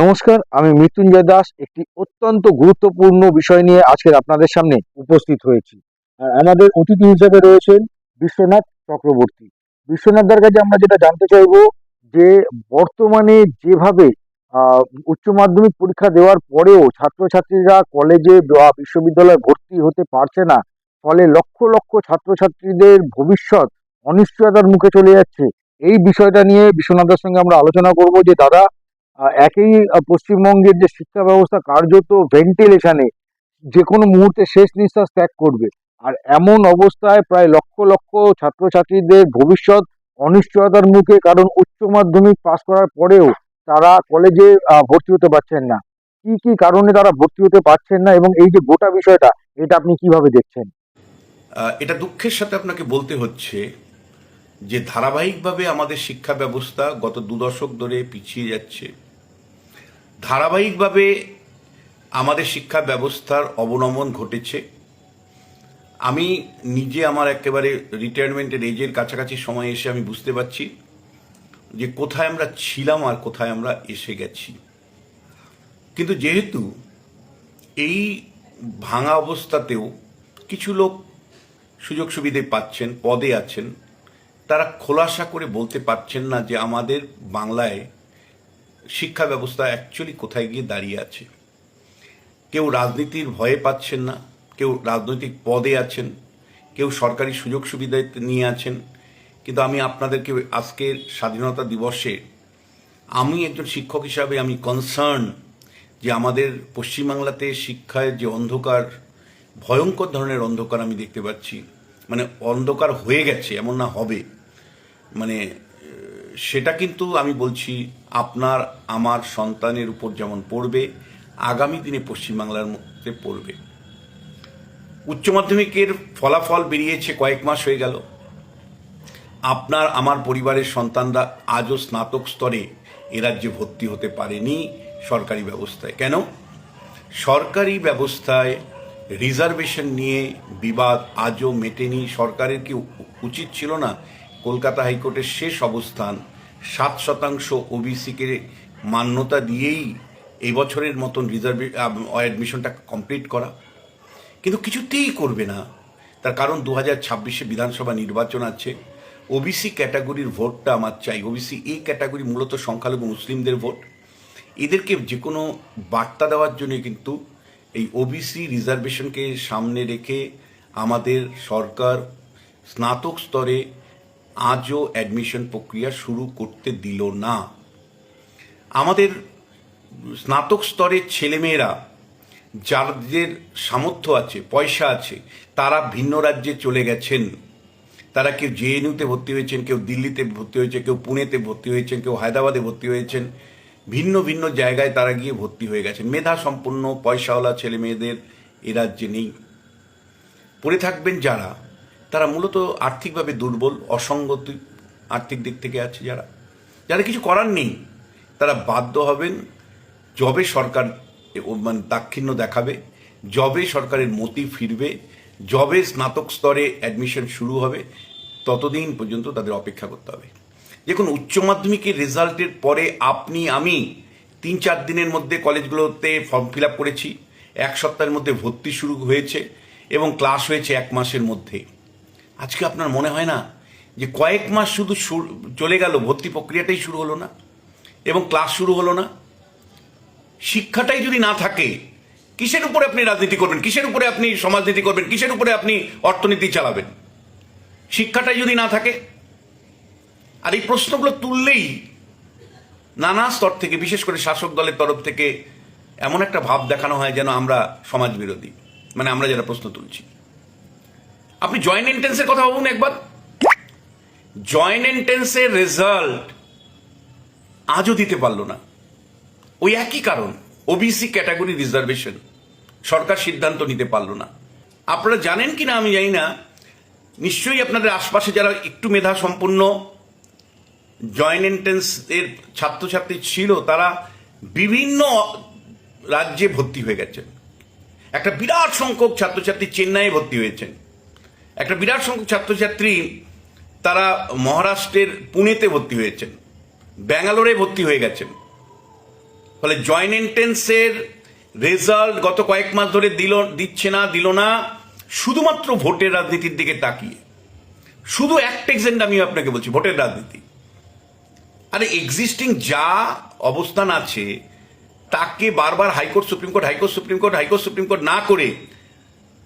নমস্কার, আমি মৃত্যুঞ্জয় দাস, একটি অত্যন্ত গুরুত্বপূর্ণ বিষয় নিয়ে আজকের আপনাদের সামনে উপস্থিত হয়েছি। আর আমাদের অতিথি হিসেবে রয়েছেন বিশ্বনাথ চক্রবর্তী। বিশ্বনাথদার কাছে আমরা যেটা জানতে চাইব যে, বর্তমানে যেভাবে উচ্চ মাধ্যমিক পরীক্ষা দেওয়ার পরেও ছাত্রছাত্রীরা কলেজে বা বিশ্ববিদ্যালয়ে ভর্তি হতে পারছে না, ফলে লক্ষ লক্ষ ছাত্রছাত্রীদের ভবিষ্যৎ অনিশ্চয়তার মুখে চলে যাচ্ছে। এই বিষয়টা নিয়ে বিশ্বনাথদার সঙ্গে আমরা আলোচনা করব যে, দাদা একই পশ্চিমবঙ্গের যে শিক্ষা ব্যবস্থা, কার্যত ভেন্টিলেশনে যে কোনো মুহূর্তে শেষ নিঃশ্বাস ত্যাগ করবে। আর এমন অবস্থায় প্রায় লক্ষ লক্ষ ছাত্রছাত্রীদের ভবিষ্যৎ অনিশ্চয়তার মুখে, কারণ উচ্চ মাধ্যমিক পাশ করার পরেও তারা কলেজে ভর্তি হতে পারছেন না। কি কি কারণে তারা ভর্তি হতে পারছেন না এবং এই যে গোটা বিষয়টা, এটা আপনি কীভাবে দেখছেন? এটা দুঃখের সাথে আপনাকে বলতে হচ্ছে যে ধারাবাহিকভাবে আমাদের শিক্ষা ব্যবস্থা গত দু দশক ধরে পিছিয়ে যাচ্ছে। ধারাবাহিকভাবে আমাদের শিক্ষা ব্যবস্থার অবনমন ঘটেছে। আমি নিজে আমার একেবারে রিটায়ারমেন্টের এজের কাছাকাছি সময় এসে আমি বুঝতে পারছি যে কোথায় আমরা ছিলাম আর কোথায় আমরা এসে গেছি। কিন্তু যেহেতু এই ভাঙা অবস্থাতেও কিছু লোক সুযোগ সুবিধে পাচ্ছেন, পদে আছেন, তারা খোলাসা করে বলতে পারছেন না যে আমাদের বাংলায় শিক্ষা ব্যবস্থা অ্যাকচুয়ালি কোথায় গিয়ে দাঁড়িয়ে আছে? কেউ রাজনীতির ভয়ে পাচ্ছেন না, কেউ রাজনৈতিক পদে আছেন, কেউ সরকারি সুযোগ সুবিধা নিয়ে আছেন। কিন্তু আমি আপনাদেরকে আজকের স্বাধীনতা দিবসে আমি একজন শিক্ষক হিসাবে আমি কনসার্ন যে আমাদের পশ্চিমবাংলাতে শিক্ষায় যে অন্ধকার, ভয়ঙ্কর ধরনের অন্ধকার আমি দেখতে পাচ্ছি। মানে অন্ধকার হয়ে গেছে, এমন না হবে। মানে সেটা কিন্তু আমি বলছি, আপনার, আমার সন্তানের উপর যেমন পড়বে, আগামী দিনে পশ্চিমবাংলার মধ্যে পড়বে। উচ্চ মাধ্যমিকের ফলাফল বেরিয়েছে কয়েক মাস হয়ে গেল। আপনার, আমার পরিবারের সন্তানরা আজও স্নাতক স্তরে এ রাজ্যে ভর্তি হতে পারেনি সরকারি ব্যবস্থায়। কেন? সরকারি ব্যবস্থায় রিজার্ভেশন নিয়ে বিবাদ আজও মেটেনি। সরকারের কি উচিত ছিল না? কলকাতা হাইকোর্টের শেষ অবস্থান সাত শতাংশ ওবিসিকে মান্যতা দিয়েই এই বছরের মতন রিজার্ভে অ্যাডমিশনটা কমপ্লিট করা। কিন্তু কিছুতেই করবে না। তার কারণ দু হাজার ছাব্বিশে বিধানসভা নির্বাচন আছে। ওবিসি ক্যাটাগরির ভোটটা আমার চাই। ওবিসি এ ক্যাটাগরি মূলত সংখ্যালঘু মুসলিমদের ভোট এদেরকে যে কোনো বার্তা দেওয়ার জন্য কিন্তু এই ওবিসি রিজার্ভেশনকে সামনে রেখে আমাদের সরকার স্নাতক স্তরে আজও অ্যাডমিশন প্রক্রিয়া শুরু করতে দিল না। আমাদের স্নাতক স্তরের ছেলেমেয়েরা, যাদের সামর্থ্য আছে, পয়সা আছে, তারা ভিন্ন রাজ্যে চলে গেছেন। তারা কেউ জেএনইউতে ভর্তি হয়েছেন, কেউ দিল্লিতে ভর্তি হয়েছে কেউ পুনেতে ভর্তি হয়েছেন, কেউ হায়দ্রাবাদে ভর্তি হয়েছেন। ভিন্ন ভিন্ন জায়গায় তারা গিয়ে ভর্তি হয়ে গেছেন। মেধা সম্পন্ন পয়সাওয়ালা ছেলে মেয়েদের এ রাজ্যে নেই। পড়ে থাকবেন যারা তারা মূলত আর্থিকভাবে দুর্বল, অসঙ্গতি আর্থিক দিক থেকে আছে যারা। যারা কিছু করার নেই, তারা বাধ্য হবেন যবে সরকার মানে দাক্ষিণ্য দেখাবে, যবে সরকারের মতি ফিরবে, যবে স্নাতক স্তরে অ্যাডমিশন শুরু হবে, ততদিন পর্যন্ত তাদের অপেক্ষা করতে হবে। দেখুন, উচ্চ মাধ্যমিকের রেজাল্টের পরে আপনি, আমি তিন চার দিনের মধ্যে কলেজগুলোতে ফর্ম ফিল আপ করেছি, এক সপ্তাহের মধ্যে ভর্তি শুরু হয়েছে এবং ক্লাস হয়েছে এক মাসের মধ্যে। আজকে আপনার মনে হয় না যে কয়েক মাস শুধু চলে গেল, ভর্তি প্রক্রিয়াটাই শুরু হলো না? এবং ক্লাস শুরু হলো না? শিক্ষাটাই যদি না থাকে, কিসের উপরে আপনি রাজনীতি করবেন? কিসের উপরে আপনি সমাজনীতি করবেন? কিসের উপরে আপনি অর্থনীতি চালাবেন? শিক্ষাটাই যদি না থাকে, আর এই প্রশ্নগুলো তুললেই নানা স্তর থেকে, বিশেষ করে শাসক দলের তরফ থেকে, এমন একটা ভাব দেখানো হয় যেন আমরা সমাজ বিরোধী মানে আমরা যারা প্রশ্ন তুলছি। আপনি জয়েন্ট এন্ট্রেন্সের কথা ভাবুন একবার। জয়েন্ট এন্ট্রেন্সের রেজাল্ট আজও দিতে পারল না। ওই একই কারণ ওবিসি ক্যাটাগরি রিজার্ভেশন সরকার সিদ্ধান্ত নিতে পারল না। আপনারা জানেন কি না আমি জানি না। নিশ্চয়ই আপনাদের আশপাশে যারা একটু মেধা সম্পন্ন জয়েন্ট এন্ট্রেন্স এর ছাত্রছাত্রী ছিল, তারা বিভিন্ন রাজ্যে ভর্তি হয়ে গেছেন। একটা বিরাট সংখ্যক ছাত্রছাত্রী চেন্নাইয়ে ভর্তি হয়েছেন। একটা বিরাট সংখ্যক ছাত্রছাত্রী তারা মহারাষ্ট্রের পুনেতে ভর্তি হয়েছেন, ব্যাঙ্গালোরে ভর্তি হয়ে গেছেন। ফলে জয়েন্ট এন্ট্রেন্সের রেজাল্ট গত কয়েক মাস ধরে দিল, দিচ্ছে না, দিল না, শুধুমাত্র ভোটের রাজনীতির দিকে তাকিয়ে। শুধু একটা এক্সেন্ট আমি আপনাকে বলছি, ভোটের রাজনীতি। আরে এক্সিস্টিং যা অবস্থান আছে, তাকে বারবার high court, supreme court, high court, supreme court, high court, supreme court না করে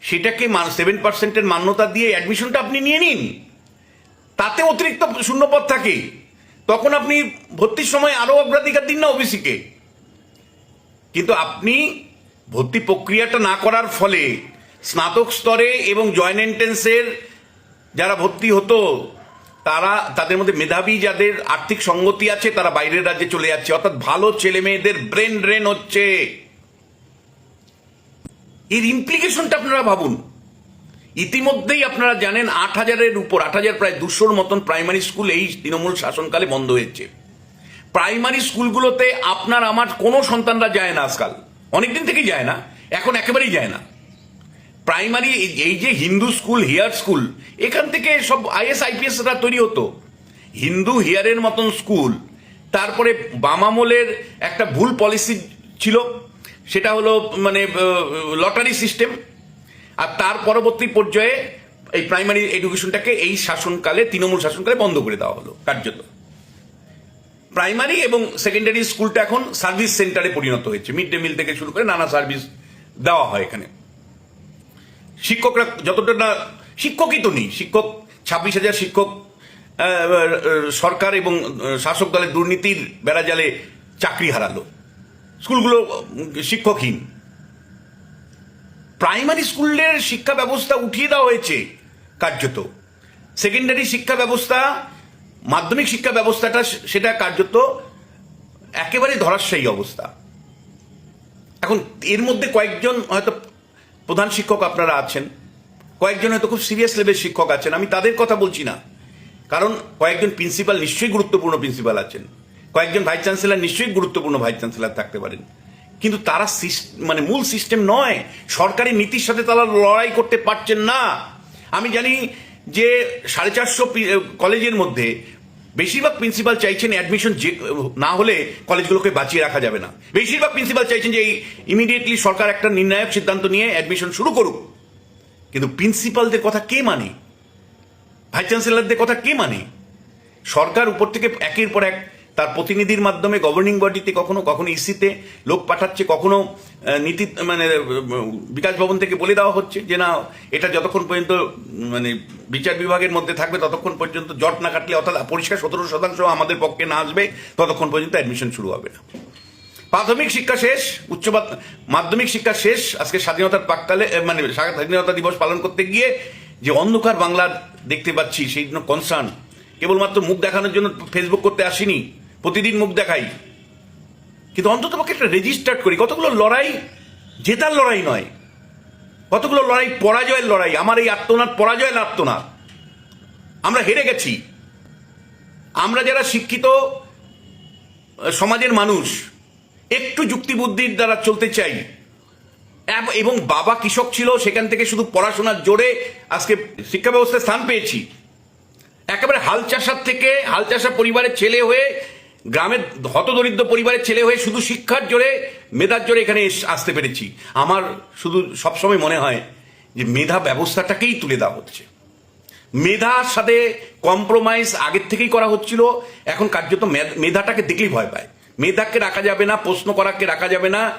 সেটাকে সেভেন পার্সেন্টের মান্যতা দিয়ে অ্যাডমিশনটা আপনি নিয়ে নিন। তাতে অতিরিক্ত শূন্যপদ থাকে। তখন আপনি ভর্তির সময় আরও অগ্রাধিকার দিন না ওবিসিকে কিন্তু আপনি ভর্তি প্রক্রিয়াটা না করার ফলে স্নাতক স্তরে এবং জয়েন্ট এন্ট্রেন্সের যারা ভর্তি হতো, তারা, তাদের মধ্যে মেধাবী যাদের আর্থিক সঙ্গতি আছে, তারা বাইরের রাজ্যে চলে যাচ্ছে। অর্থাৎ ভালো ছেলে মেয়েদের ব্রেন ড্রেন হচ্ছে। এর ইমপ্লিকেশনটা আপনারা ভাবুন। ইতিমধ্যেই আপনারা জানেন আট হাজারের উপর, আট হাজার প্রায় দুশোর মতন প্রাইমারি স্কুল এই তৃণমূল শাসনকালে বন্ধ হয়েছে। প্রাইমারি স্কুলগুলোতে আপনার, আমার কোনো সন্তানরা যায় না আজকাল। অনেকদিন থেকেই যায় না, এখন একেবারেই যায় না। প্রাইমারি এই যে হিন্দু স্কুল হিয়ার স্কুল এখান থেকে সব আইএস আইপিএসরা তৈরি হতো। হিন্দু হিয়ারের মতন স্কুল তারপরে বামামলের একটা ভুল পলিসি ছিল সেটা হলো মানে লটারি সিস্টেম। আর তার পরবর্তী পর্যায়ে এই প্রাইমারি এডুকেশনটাকে এই শাসনকালে, তৃণমূল শাসনকালে বন্ধ করে দেওয়া হলো, কার্যত। প্রাইমারি এবং সেকেন্ডারি স্কুলটা এখন সার্ভিস সেন্টারে পরিণত হয়েছে। মিড ডে মিল থেকে শুরু করে নানা সার্ভিস দেওয়া হয় এখানে। শিক্ষকরা যতটা না, শিক্ষকই তো নেই। শিক্ষক, ছাব্বিশ হাজার শিক্ষক সরকার এবং শাসক দলের দুর্নীতির বেড়াজালে চাকরি হারালো। স্কুলগুলো শিক্ষকহীন। প্রাইমারি স্কুলের শিক্ষা ব্যবস্থা উঠিয়ে দেওয়া হয়েছে কার্যত। সেকেন্ডারি শিক্ষা ব্যবস্থা, মাধ্যমিক শিক্ষা ব্যবস্থাটা সেটা কার্যত একেবারে ধরাশায়ী অবস্থা। এখন এর মধ্যে কয়েকজন হয়তো প্রধান শিক্ষক আপনারা আছেন, কয়েকজন হয়তো খুব সিরিয়াস লেভেল শিক্ষক আছেন, আমি তাদের কথা বলছি না। কারণ কয়েকজন প্রিন্সিপাল নিশ্চয়ই গুরুত্বপূর্ণ প্রিন্সিপাল আছেন। কয়েকজন ভাইস চ্যান্সেলর নিশ্চয়ই গুরুত্বপূর্ণ ভাইস চ্যান্সেলর থাকতে পারেন। কিন্তু তারা মানে মূল সিস্টেম নয়। সরকারি নীতির সাথে তারা লড়াই করতে পারছেন না। আমি জানি যে সাড়ে চারশো কলেজের মধ্যে বেশিরভাগ প্রিন্সিপাল চাইছেন অ্যাডমিশন যে না হলে কলেজগুলোকে বাঁচিয়ে রাখা যাবে না। বেশিরভাগ প্রিন্সিপাল চাইছেন যে ইমিডিয়েটলি সরকার একটা নির্ণায়ক সিদ্ধান্ত নিয়ে অ্যাডমিশন শুরু করুক। কিন্তু প্রিন্সিপালদের কথা কে মানে? ভাইস চ্যান্সেলরদের কথা কে মানে? সরকার উপর থেকে একের পর এক তার প্রতিনিধির মাধ্যমে গভর্নিং বডিতে কখনো কখনো ইসিতে লোক পাঠাচ্ছে, কখনো নীতি মানে বিকাশ ভবন থেকে বলে দেওয়া হচ্ছে যে না, এটা যতক্ষণ পর্যন্ত মানে বিচার বিভাগের মধ্যে থাকবে, ততক্ষণ পর্যন্ত জট না কাটলে, অর্থাৎ পরিষ্কার সতেরো শতাংশ আমাদের পক্ষে না আসবে, ততক্ষণ পর্যন্ত অ্যাডমিশন শুরু হবে না। প্রাথমিক শিক্ষা শেষ, উচ্চ মাধ্যমিক শিক্ষা শেষ, আজকে স্বাধীনতার প্রাককালে মানে স্বাধীনতা দিবস পালন করতে গিয়ে যে অন্ধকার বাংলা দেখতে পাচ্ছি, সেই জন্য কনসার্ন কেবলমাত্র মুখ দেখানোর জন্য ফেসবুক করতে আসিনি। প্রতিদিন মুখ দেখাই। কিন্তু অন্তত পক্ষে একটা রেজিস্টার্ড করি। কতগুলো লড়াই জেতার লড়াই নয়। কতগুলো লড়াই পরাজয়ের লড়াই। আমার এই আত্মনাথ পরাজয়ের আত্মনাথ আমরা হেরে গেছি। আমরা যারা শিক্ষিত সমাজের মানুষ, একটু যুক্তিবুদ্ধির দ্বারা চলতে চাই। এব- বাবা কৃষক ছিল, সেখান থেকে শুধু পড়াশোনার জোরে আজকে শিক্ষা ব্যবস্থায় স্থান পেয়েছি। একেবারে হাল চাষার থেকে হাল চাষা পরিবারের ছেলে হয়ে, গ্রামের হতদরিদ্র পরিবারের ছেলে হয়ে শুধু শিক্ষার জোরে, মেধার জোরে এখানে আসতে পেরেছি। আমার শুধু সবসময় মনে হয় যে মেধা ব্যবস্থাটাকেই তুলে দেওয়া হচ্ছে। মেধার সাথে কম্প্রোমাইজ আগের থেকেই করা হচ্ছিল, এখন কার্যত মেধ- মেধাটাকে দেখলেই ভয় পায়। মেধাকে রাখা যাবে না, প্রশ্ন করাকে রাখা যাবে না,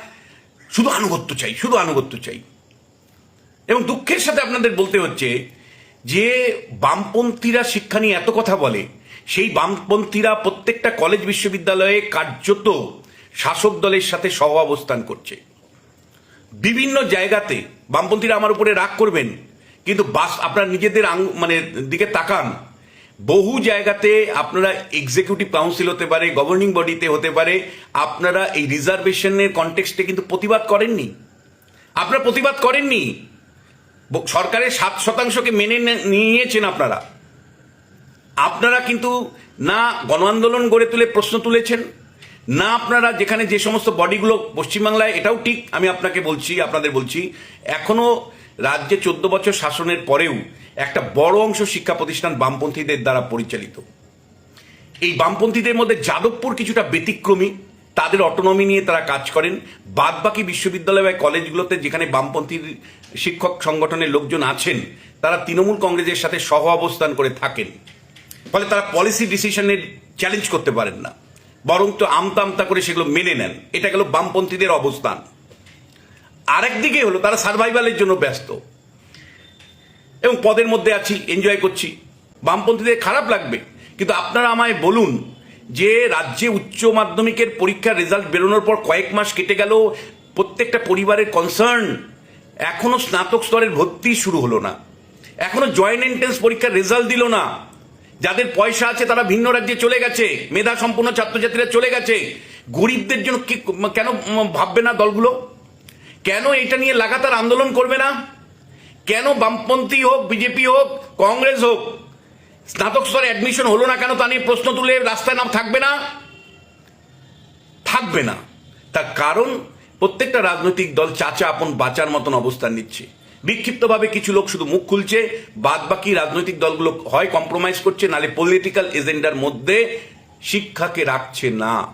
শুধু আনুগত্য চাই, শুধু আনুগত্য চাই। এবং দুঃখের সাথে আপনাদের বলতে হচ্ছে যে বামপন্থীরা শিক্ষা নিয়ে এত কথা বলে, সেই বামপন্থীরা প্রত্যেকটা কলেজ বিশ্ববিদ্যালয়ে কার্যত শাসক দলের সাথে সহ অবস্থান করছে। বিভিন্ন জায়গাতে বামপন্থীরা আমার উপরে রাগ করবেন, কিন্তু বাস আপনারা নিজেদের মানে দিকে তাকান। বহু জায়গাতে আপনারা এক্সিকিউটিভ কাউন্সিল হতে পারে গভর্নিং বডিতে হতে পারে, আপনারা এই রিজার্ভেশনের কনটেক্সটে কিন্তু প্রতিবাদ করেননি। আপনারা প্রতিবাদ করেননি। সরকারের সাত শতাংশকে মেনে নিয়েছেন আপনারা। আপনারা কিন্তু না গণ আন্দোলন গড়ে তুলে প্রশ্ন তুলেছেন, না আপনারা যেখানে যে সমস্ত বডিগুলো পশ্চিমবাংলায়, এটাও ঠিক আমি আপনাকে বলছি, আপনাদের বলছি, এখনও রাজ্যে চোদ্দ বছর শাসনের পরেও একটা বড় অংশ শিক্ষা প্রতিষ্ঠান বামপন্থীদের দ্বারা পরিচালিত। এই বামপন্থীদের মধ্যে যাদবপুর কিছুটা ব্যতিক্রমী তাদের অটোনমি নিয়ে তারা কাজ করেন। বাদ বাকি বিশ্ববিদ্যালয় বা কলেজগুলোতে যেখানে বামপন্থী শিক্ষক সংগঠনের লোকজন আছেন, তারা তৃণমূল কংগ্রেসের সাথে সহ অবস্থান করে থাকেন। ফলে তারা পলিসি ডিসিশনের চ্যালেঞ্জ করতে পারেন না। বরং তো আমতা আমতা করে সেগুলো মেনে নেন। এটা গেল বামপন্থীদের অবস্থান। আরেকদিকে হলো তারা সার্ভাইভালের জন্য ব্যস্ত। এবং পদের মধ্যে আছি এনজয় করছি। বামপন্থীদের খারাপ লাগবে। কিন্তু আপনারা আমায় বলুন যে রাজ্যে উচ্চ মাধ্যমিকের পরীক্ষার রেজাল্ট বেরোনোর পর কয়েক মাস কেটে গেল, প্রত্যেকটা পরিবারের কনসার্ন এখনও স্নাতক স্তরের ভর্তি শুরু হলো না। এখনও জয়েন্ট এন্ট্রেন্স পরীক্ষার রেজাল্ট দিল না। যাদের পয়সা আছে তারা ভিন্ন রাজ্যে চলে গেছে, মেধা সম্পন্ন ছাত্রছাত্রীরা চলে গেছে। গরিবদের জন্য কি কেন ভাববে না দলগুলো? কেন এটা নিয়ে লাগাতার আন্দোলন করবে না? কেন বামপন্থী হোক, বিজেপি হোক, কংগ্রেস হোক স্নাতক স্তরে অ্যাডমিশন হলো না কেন তা নিয়ে প্রশ্ন তুলে রাস্তায় নাম থাকবে না? থাকবে না। তার কারণ, প্রত্যেকটা রাজনৈতিক দল চাচা আপন বাঁচার মতন অবস্থান নিচ্ছে। বিক্ষিপ্তভাবে কিছু লোক শুধু মুখ খুলছে বাদ বাকি রাজনৈতিক দলগুলো হয় কম্প্রোমাইজ করছে, নালে পলিটিক্যাল এজেন্ডার মধ্যে শিক্ষাকে রাখছে না।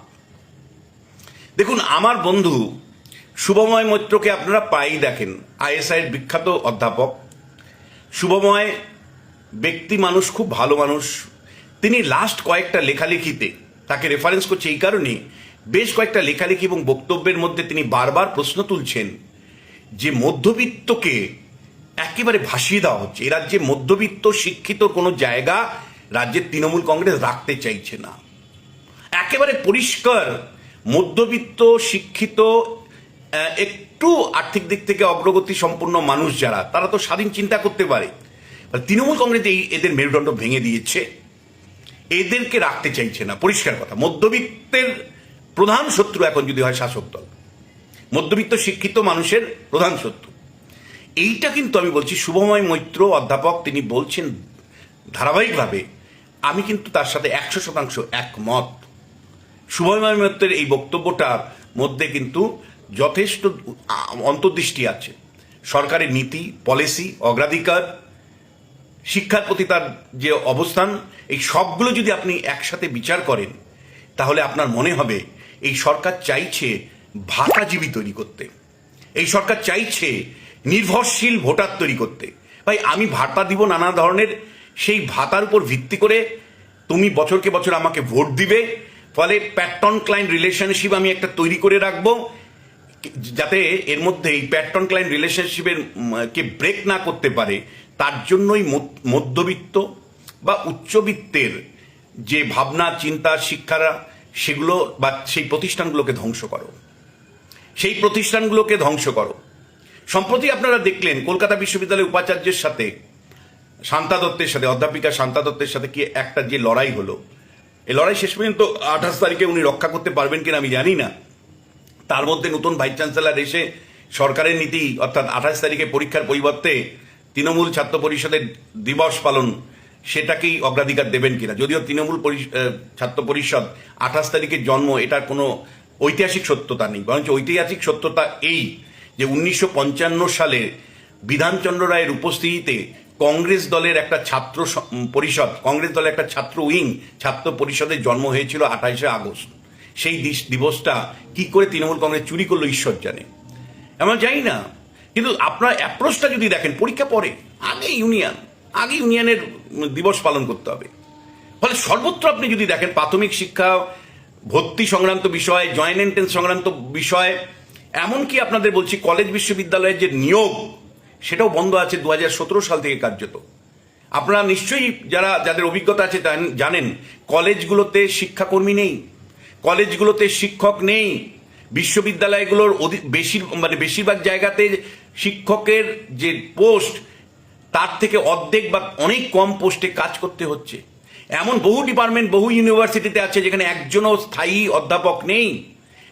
দেখুন, আমার বন্ধু শুভময় মৈত্রকে আপনারা প্রায়ই দেখেন। আইএসআই বিখ্যাত অধ্যাপক। শুভময় ব্যক্তি মানুষ, খুব ভালো মানুষ। তিনি লাস্ট কয়েকটা লেখালেখিতে তাকে রেফারেন্স করছে এই কারণে বেশ কয়েকটা লেখালেখি এবং বক্তব্যের মধ্যে তিনি বারবার প্রশ্ন তুলছেন যে মধ্যবিত্তকে একেবারে ভাসিয়ে দেওয়া হচ্ছে। এ রাজ্যে মধ্যবিত্ত, শিক্ষিত কোনো জায়গা রাজ্যের তৃণমূল কংগ্রেস রাখতে চাইছে না। একেবারে পরিষ্কার মধ্যবিত্ত, শিক্ষিত একটু আর্থিক দিক থেকে অগ্রগতি সম্পন্ন মানুষ যারা, তারা তো স্বাধীন চিন্তা করতে পারে। তৃণমূল কংগ্রেস এই এদের মেরুদণ্ড ভেঙে দিয়েছে। এদেরকে রাখতে চাইছে না। পরিষ্কার কথা, মধ্যবিত্তের প্রধান শত্রু এখন যদি হয় শাসক দল। মধ্যবিত্ত শিক্ষিত মানুষের প্রধান শত্রু। এইটা কিন্তু আমি বলছি, শুভময় মৈত্র অধ্যাপক তিনি বলছেন ধারাবাহিকভাবে, আমি কিন্তু তার সাথে একশো শতাংশ একমত। শুভময় মৈত্রের এই বক্তব্যটার মধ্যে কিন্তু যথেষ্ট অন্তর্দৃষ্টি আছে। সরকারের নীতি, পলিসি, অগ্রাধিকার শিক্ষার প্রতি তার যে অবস্থান, এই সবগুলো যদি আপনি একসাথে বিচার করেন, তাহলে আপনার মনে হবে, এই সরকার চাইছে ভাতাজীবী তৈরি করতে। এই সরকার চাইছে নির্ভরশীল ভোটার তৈরি করতে। ভাই, আমি ভাতা দিব নানা ধরনের, সেই ভাতার উপর ভিত্তি করে তুমি বছরকে বছর আমাকে ভোট দিবে, ফলে প্যাট্রন ক্লায়েন্ট রিলেশনশিপ আমি একটা তৈরি করে রাখব, যাতে এর মধ্যে এই প্যাট্রন ক্লায়েন্ট রিলেশনশিপের কে ব্রেক না করতে পারে তার জন্যই মধ্যবিত্ত বা উচ্চবিত্তের যে ভাবনা, চিন্তা, শিক্ষারা, সেগুলো বা সেই প্রতিষ্ঠানগুলোকে ধ্বংস করো। সেই প্রতিষ্ঠানগুলোকে ধ্বংস করো। সম্প্রতি আপনারা দেখলেন কলকাতা বিশ্ববিদ্যালয়ের উপাচার্যের সাথে, শান্তা দত্তের সাথে, অধ্যাপিকা শান্তা দত্তের সাথে কি একটা যে লড়াই হলো। এই লড়াই শেষ পর্যন্ত আঠাশ তারিখে উনি রক্ষা করতে পারবেন কিনা আমি জানি না। তার মধ্যে নতুন ভাইস চ্যান্সেলর এসে সরকারের নীতি, অর্থাৎ আঠাশ তারিখে পরীক্ষার পরিবর্তে তৃণমূল ছাত্র পরিষদের দিবস পালন, সেটাকেই অগ্রাধিকার দেবেন কিনা? যদিও তৃণমূল ছাত্র পরিষদ আঠাশ তারিখের জন্ম, এটার কোনো ঐতিহাসিক সত্যতা নেই। বরঞ্চ ঐতিহাসিক সত্যতা এই যে উনিশশো পঞ্চান্ন সালে বিধানচন্দ্র রায়ের উপস্থিতিতে কংগ্রেস দলের একটা ছাত্র পরিষদ, কংগ্রেস দলের একটা ছাত্র উইং ছাত্র পরিষদের জন্ম হয়েছিল আঠাইশে আগস্ট। সেই দিবসটা কি করে তৃণমূল কংগ্রেস চুরি করল ঈশ্বর জানে? আমরা জানি না। কিন্তু আপনার অ্যাপ্রোচটা যদি দেখেন, পরীক্ষা পরে, আগে ইউনিয়ন, আগে ইউনিয়নের দিবস পালন করতে হবে। ফলে সর্বত্র আপনি যদি দেখেন, প্রাথমিক শিক্ষা, ভর্তি সংক্রান্ত বিষয় জয়েন্ট এন্ট্রেন্স সংক্রান্ত বিষয়, এমনকি আপনাদের বলছি কলেজ বিশ্ববিদ্যালয়ের যে নিয়োগ, সেটাও বন্ধ আছে দু হাজার সতেরো সাল থেকে কার্যত। আপনারা নিশ্চয়ই যারা, যাদের অভিজ্ঞতা আছে জানেন কলেজগুলোতে শিক্ষাকর্মী নেই কলেজগুলোতে শিক্ষক নেই, বিশ্ববিদ্যালয়গুলোর বেশির মানে বেশিরভাগ জায়গাতে শিক্ষকের যে পোস্ট, তার থেকে অর্ধেক বা অনেক কম পোস্টে কাজ করতে হচ্ছে। এমন বহু ডিপার্টমেন্ট, বহু ইউনিভার্সিটিতে আছে যেখানে একজনও স্থায়ী অধ্যাপক নেই।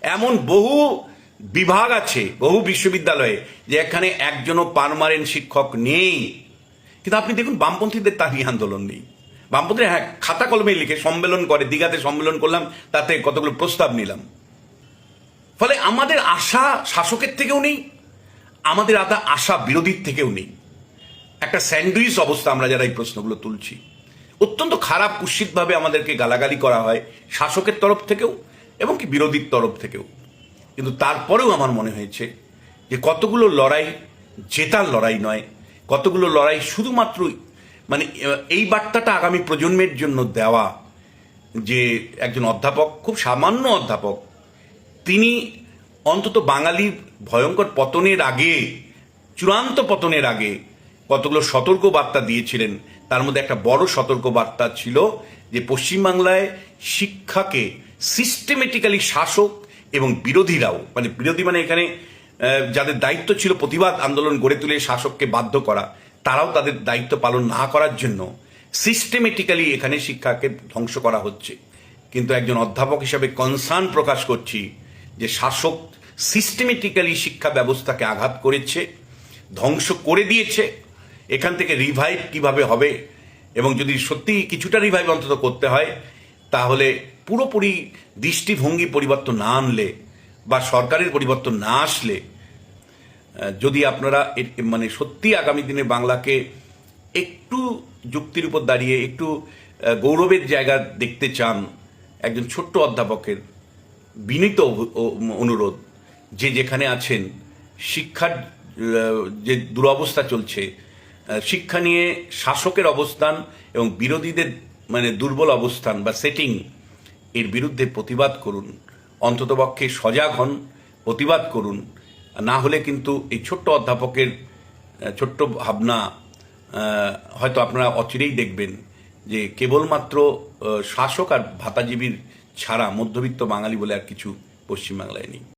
এমন বহু বিভাগ আছে, বহু বিশ্ববিদ্যালয়ে, যে এখানে একজনও পারমানেন্ট শিক্ষক নেই। কিন্তু আপনি দেখুন, বামপন্থীদের তারই আন্দোলন নেই। বামপন্থীরা হ্যাঁ খাতা কলমে লিখে সম্মেলন করে, দীঘাতে সম্মেলন করলাম, তাতে কতগুলো প্রস্তাব নিলাম। ফলে আমাদের আশা শাসকের থেকেও নেই আমাদের আদা আশা বিরোধীর থেকেও নেই। একটা স্যান্ডউইচ অবস্থা আমরা যারা এই প্রশ্নগুলো তুলছি। অত্যন্ত খারাপ, কুৎসিতভাবে আমাদেরকে গালাগালি করা হয় শাসকের তরফ থেকেও এবং কি বিরোধীর তরফ থেকেও। কিন্তু তারপরেও আমার মনে হয়েছে যে কতগুলো লড়াই জেতার লড়াই নয়, কতগুলো লড়াই শুধুমাত্র মানে এই বার্তাটা আগামী প্রজন্মের জন্য দেওয়া যে একজন অধ্যাপক, খুব সামান্য অধ্যাপক, তিনি অন্তত বাঙালি ভয়ঙ্কর পতনের আগে, চূড়ান্ত পতনের আগে কতগুলো সতর্ক বার্তা দিয়েছিলেন। তার মধ্যে একটা বড় সতর্ক বার্তা ছিল যে পশ্চিমবাংলায় শিক্ষাকে সিস্টেমেটিক্যালি শাসক এবং বিরোধীরাও মানে বিরোধী মানে এখানে যাদের দায়িত্ব ছিল প্রতিবাদ আন্দোলন গড়ে তুলে শাসককে বাধ্য করা, তারাও তাদের দায়িত্ব পালন না করার জন্য সিস্টেমেটিক্যালি এখানে শিক্ষাকে ধ্বংস করা হচ্ছে। কিন্তু একজন অধ্যাপক হিসাবে কনসার্ন প্রকাশ করছি যে শাসক সিস্টেমেটিক্যালি শিক্ষা ব্যবস্থাকে আঘাত করেছে, ধ্বংস করে দিয়েছে, এখান থেকে রিভাইভ কীভাবে হবে এবং যদি সত্যি কিছুটা রিভাইভ অন্তত করতে হয়, তাহলে পুরোপুরি দৃষ্টিভঙ্গি পরিবর্তন না আনলে বা সরকারের পরিবর্তন না আসলে যদি আপনারা মানে সত্যি আগামী দিনে বাংলাকে একটু যুক্তির উপর দাঁড়িয়ে, একটু গৌরবের জায়গা দেখতে চান, একজন ছোট্ট অধ্যাপকের বিনীত অনুরোধ, যে যেখানে আছেন, শিক্ষার যে দুরবস্থা চলছে শিক্ষা নিয়ে শাসকের অবস্থান এবং বিরোধীদের মানে দুর্বল অবস্থান বা সেটিং এর বিরুদ্ধে প্রতিবাদ করুন। অন্ততপক্ষে সজাগ হন, প্রতিবাদ করুন। না হলে কিন্তু এই ছোট্ট অধ্যাপকের ছোট্ট ভাবনা হয়তো আপনারা অচিরেই দেখবেন যে কেবলমাত্র শাসক আর ভাতাজীবীর ছাড়া মধ্যবিত্ত বাঙালি বলে আর কিছু পশ্চিমবাংলায় নেই।